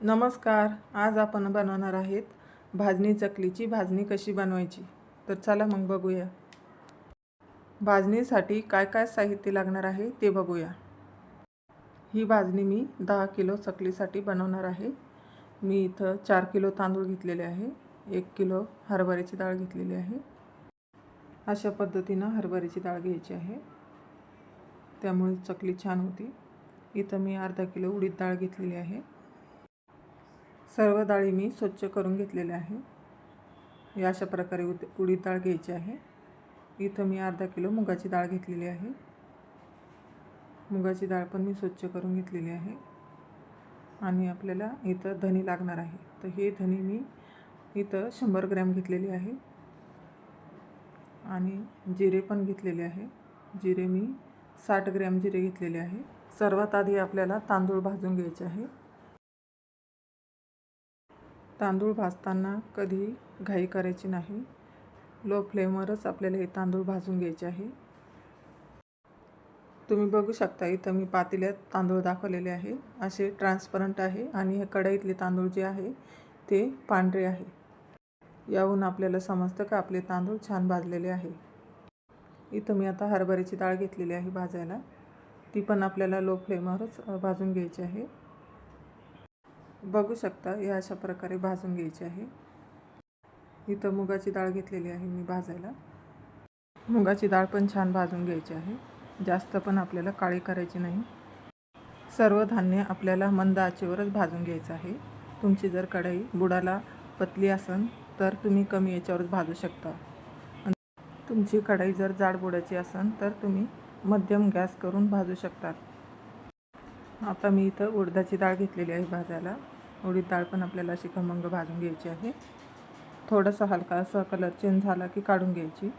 नमस्कार आज आपण बनवणार आहेत भाजणी चकलीची भाजणी कशी बनवायची? तर चला मग बघूया. भाजणीसाठी काय काय साहित्य लागणार आहे ते बघूया. ही भाजणी मी दहा किलो चकलीसाठी बनवणार आहे. मी इथं चार किलो तांदूळ घेतलेले आहे एक किलो हरभऱ्याची डाळ घेतलेली आहे. अशा पद्धतीनं हरभऱ्याची डाळ घ्यायची आहे. त्यामुळे चकली छान होती. इथं मी अर्धा किलो उडीद डाळ घेतलेली आहे. सर्व डाळी मी स्वच्छ करून घेतलेल्या आहे. या अशा प्रकारे उद उडीद डाळ घ्यायची आहे. इथं मी अर्धा किलो मुगाची डाळ घेतलेली आहे. मुगाची डाळ पण मी स्वच्छ करून घेतलेली आहे. आणि आपल्याला इथं धनी लागणार आहे. तर हे धनी मी इथं शंभर ग्रॅम घेतलेली आहे. आणि जिरे पण घेतलेले आहे. जिरे मी साठ ग्रॅम जिरे घेतलेले आहे. सर्वात आधी आपल्याला तांदूळ भाजून घ्यायचे आहे. तांदूळ भाजताना कधी घाई करायची नाही. लो फ्लेमवरच आपल्याला हे तांदूळ भाजून घ्यायचे आहे. तुम्ही बघू शकता इथं मी पातेल्यात तांदूळ दाखवलेले आहे. असे ट्रान्सपरंट आहे आणि हे कढईतले तांदूळ जे आहे ते पांढरे आहे. याहून आपल्याला समजतं का आपले तांदूळ छान भाजलेले आहे. इथं मी आता हरभऱ्याची डाळ घेतलेली आहे भाजायला. ती पण आपल्याला लो फ्लेमवरच भाजून घ्यायची आहे. बघू शकता या अशा प्रकारे भाजून घ्यायची आहे. इथं मुगाची डाळ घेतलेली आहे मी भाजायला. मुगाची डाळ पण छान भाजून घ्यायची आहे. जास्त पण आपल्याला काळी करायची नाही. सर्व धान्य आपल्याला मंद आचेवरच भाजून घ्यायचं आहे. तुमची जर कढई बुडाला पतली असेल तर तुम्ही कमी याच्यावरच भाजू शकता. तुमची कढई जर जाड बुडाची असेल तर तुम्ही मध्यम गॅस करून भाजू शकतात आता मी इथं उडदाची डाळ घेतलेली आहे भाजायला. उडीद डाळ पण आपल्याला अशी खमंग भाजून घ्यायची आहे. थोडासा हलका असा कलर चेंज झाला की काढून घ्यायची.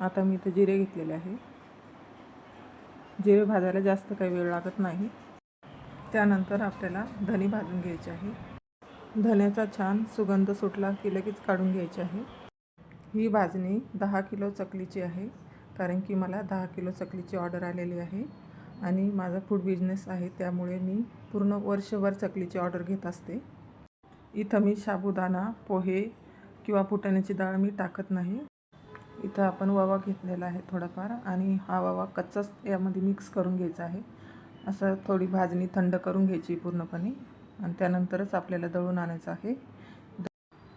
आता मी इथे जिरे घेतलेले आहे. जिरे भाजायला जास्त काही वेळ लागत नाही. त्यानंतर आपल्याला धनी भाजून घ्यायचे आहे. धन्याचा छान सुगंध सुटला की लगेच काढून घ्यायची आहे. ही भाजणी दहा किलो चकलीची आहे कारण की मला दहा किलो चकलीची ऑर्डर आलेली आहे. आणि माझा फूड बिझनेस आहे त्यामुळे मी पूर्ण वर्षभर चकलीची ऑर्डर घेत असते. इथं मी साबुदाणा पोहे किंवा फुटाण्याची डाळ मी टाकत नाही. इथं आपण वावा घेतलेला आहे थोडाफार आणि हा वावा कच्चाच यामध्ये मिक्स करून घ्यायचा आहे. असं थोडी भाजणी थंड करून घ्यायची पूर्णपणे आणि त्यानंतरच आपल्याला दळून आणायचं आहे.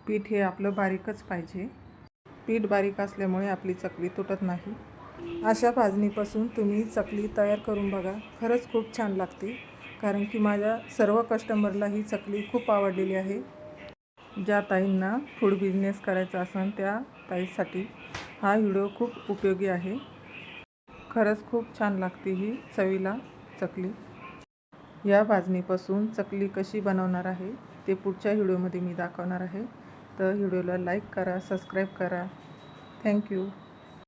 पीठ हे आपलं बारीकच पाहिजे. पीठ बारीक असल्यामुळे आपली चकली तुटत नाही. अशा भाजणीपासून तुम्ही चकली तयार करून बघा. खरंच खूप छान लागते. कारण की माझ्या सर्व कस्टमरला ही चकली खूप आवडलेली आहे. ज्या ताईंना फूड बिझनेस करायचा असेल त्या ताईसाठी हा व्हिडिओ खूप उपयोगी आहे. खरंच खूप छान लागते ही चवीला चकली. या भाजणीपासून चकली कशी बनवणार आहे ते पुढच्या व्हिडिओमध्ये मी दाखवणार आहे. तर व्हिडिओला लाईक करा सबस्क्राईब करा. थँक्यू